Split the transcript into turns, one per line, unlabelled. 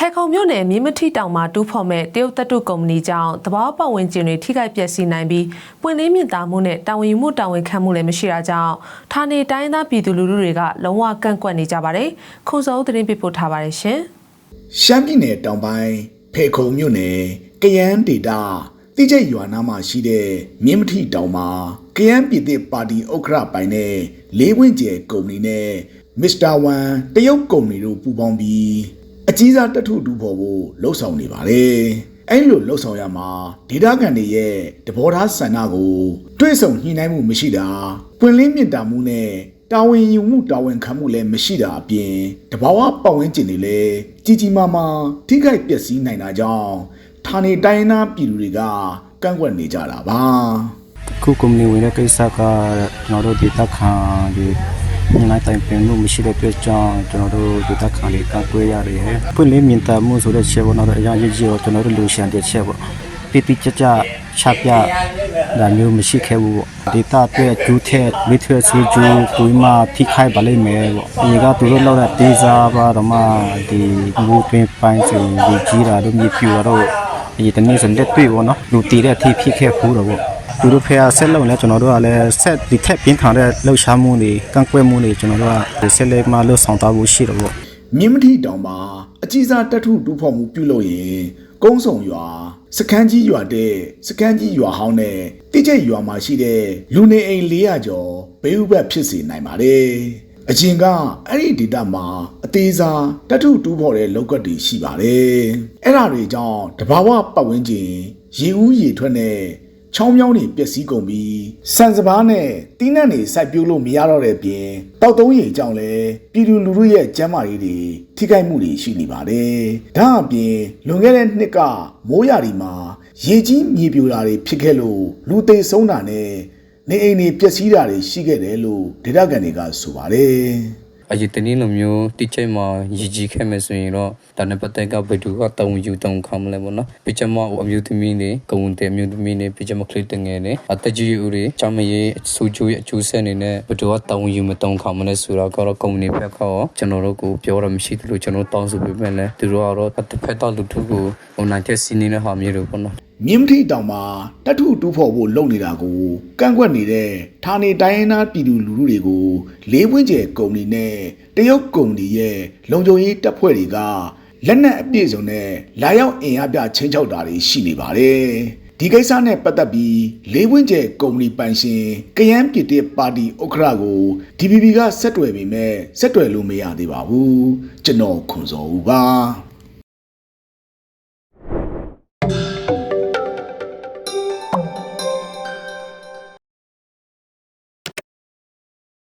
ဖဲခုံမြို့နယ်မြင်းမထီတောင်မှာတူးဖော်မဲ့တရုတ်တတုကုမ္ပဏီကြောင့်သဘာဝပတ်ဝန်းကျင်တွေထိခိုက်ပျက်စီးနိုင်ပြီးပွင့်လင်းမြင့်တာမှုနဲ့တာဝန်ယူမှုတာဝန်ခံမှုလည်းမရှိတာကြောင့်ဌာနေတိုင်းသားပြည်သူလူထုတွေကလုံးဝကန့်ကွက်နေကြပါတယ်။ခုံစောသတင်းပေးပို့ထားပါတယ်ရှင်။
ရှမ်းပြည်နယ်တောင်ပိုင်းဖေခုံမြို့နယ်ကယန်းဒေတာတိကျက်ရွာနာမှာရှိတဲ့မြင်းမထီတောင်မှာကယန်းပြည်သစ်ပါတီဥက္ကဋ္ဌပိုင်တဲ့လေးဝင်းကျဲကုမ္ပဏီနဲ့မစ္စတာဝမ်တရုတ်ကုမ္ပဏီတို့ပူးပေါင်းပြီးအ ကြီးစားတထုတူဖို့ဖို့လှုပ်ဆောင်နေပါတယ်။အဲ့လိုလှုပ်ဆောင်ရမှာဒေတာကန်တွေရဲ့တဘောထားဆန္ဒကိုတွေ့ဆုံညှိနှိုင်းမှုမရှိတာပွင့်လင်းမြင့်တာမှုနဲ့တာဝန်ယူမှုတာဝန်ခံမှုလည်းမရှိတာအပြင်တဘာဝပတ်ဝန်းကျင်တွေလည်းကြီးကြီးမားမားထိခိုက်ပျက်စီးနိုင်တာကြောင့်ဌာနေတိုင်းသားပြည်သူတွေကကန့်ကွက်နေကြတာပါ
ခုကုမ္ပဏီဝင်တဲ့ကိစ္စကကျွန်တော်တို့ဒေတာခံဒီ ညီနိုင်တိုင်ပင်မှုမရှိတဲ့အတွက်ကြောင့်ကျွန်တော်တို့ဒေတာခံလေးကကွဲရတယ်။ပွင့်လင်းမြင်တမှုဆိုတဲ့ချက်ပေါ့နော်အရာကြီးကြီးတော့ကျွန်တော်တို့လူရှန်တဲ့ချက်ပေါ့။တိတိကျကျချပြဒါမျိုးမရှိခဲ့ဘူးပေါ့။ဒေတာအတွက်ဒူးတဲ့လစ်ထရစီဂျူကိုမှထိခိုက်ပါလိမ့်မယ်ပေါ့။ဒီကသူတို့လောက်တဲ့ဒေဇာပါတော့မှဒီဘူပင်ပိုင်းစီဒီကြီးတာတို့မြေပြူတော့ဒီတနေ့စလက်တွေ့ပေါ့နော်လူတည်တဲ့အထိဖြစ်ခဲ့ဘူးတော့ပေါ့ သူတို့ဖေအဆက်လုံးလဲကျွန်တော်တို့ကလည်းဆက်ဒီထက်ပြင်းထန်တဲ့လှုပ်ရှားမှုတွေကန့်ကွက်မှုတွေကျွန်တော်တို့ကဆက်လက်မှလှုပ်ဆောင်သွားဖို့ရှိတော့ပေါ့
မြင်းမထီတောင်မှာအကြီးစားတထုတူဖော်မှုပြုလုပ်ရင်ကုန်းဆောင်ရွာစခန်းကြီးရွာတဲ့စခန်းကြီးရွာဟောင်းနဲ့တိကျက်ရွာမှာရှိတဲ့လူနေအိမ်400ကျော်ဘေးဥပတ်ဖြစ်စေနိုင်ပါတယ်အရင်ကအဲ့ဒီဒေတာမှာအသေးစားတထုတူဖော်တဲ့လောက်ကတ်တွေရှိပါတယ်အဲ့ဒါတွေကြောင့်တဘာဝပတ်ဝန်းကျင်ရေဦးရေထွက်နဲ့ ချောင်းမြောင်းတွေပျက်စီးကုန်ပြီးစံစဘာနဲ့တီးနှံ့တွေစိုက်ပျိုးလို့မရတော့တဲ့ပြင်တောက်သုံးရေကြောင့်လည်းပြည်သူလူထုရဲ့ကျန်းမာရေးတွေထိခိုက်မှုတွေရှိနေပါတယ်။ဒါအပြင်လွန်ခဲ့တဲ့နှစ်ကမိုးရာဒီမှာရေကြီးမြေပြိုတာတွေဖြစ်ခဲ့လို့လူသိဆုံးတာနဲ့နေအိမ်တွေပျက်စီးတာတွေရှိခဲ့တယ်လို့ဒေသခံတွေကဆိုပါတယ်။
အရင်တနည်းလိုမျိုးတိကျမှရည်ကြီးခဲ့မယ်ဆိုရင်တော့ဒါနဲ့ပတ်သက်ကဘယ်သူကတောင်းယူတောင်းခံမလဲပေါ့နော်ပြချမအမျိုးသမီးတွေကုန်းတဲ့အမျိုးသမီးတွေပြချမကလေးတငယ်တွေအသက်ကြီးဦးတွေချမ်းမရေးအဆိုးကျိုးရဲ့အကျိုးဆက်အနေနဲ့ဘယ်သူကတောင်းယူမတောင်းခံမလဲဆိုတော့ကတော့ကုမ္ပဏီဘက်ကရောကျွန်တော်တို့ကိုပြောရမရှိသလိုကျွန်တော်တောင်းဆိုပေးမယ်လေသူတို့ကတော့တစ်ဖက်တော့လူထုကိုဟိုနိုင်တဲ့စီးနေတဲ့ဟာမျိုးတွေပေါ့နော်
မြင်းမထီတောင်မှာတထုတူးဖော်ဖို့လုပ်နေတာကိုကန့်ကွက်နေတဲ့ဌာနေတိုင်းရင်းသားပြည်သူလူထုတွေကိုလေးပွင့်ကျဲကုမ္ပဏီနဲ့တရုတ်ကုမ္ပဏီရဲ့လုံခြုံရေးတပ်ဖွဲ့တွေကလက်နက်အပြည့်စုံနဲ့လာရောက်အင်အားပြချင်းချောက်တာတွေရှိနေပါတယ်။ဒီကိစ္စနဲ့ပတ်သက်ပြီးလေးပွင့်ကျဲကုမ္ပဏီပိုင်ရှင်ကယန်းပြည်တဲ့ပါတီဥက္ကဋ္ဌကို DPP ကဆက်တွယ်ပေမဲ့ဆက်တွယ်လို့မရသေးပါဘူး။ကျွန်တော်ခွန်စော်ဦးပါ။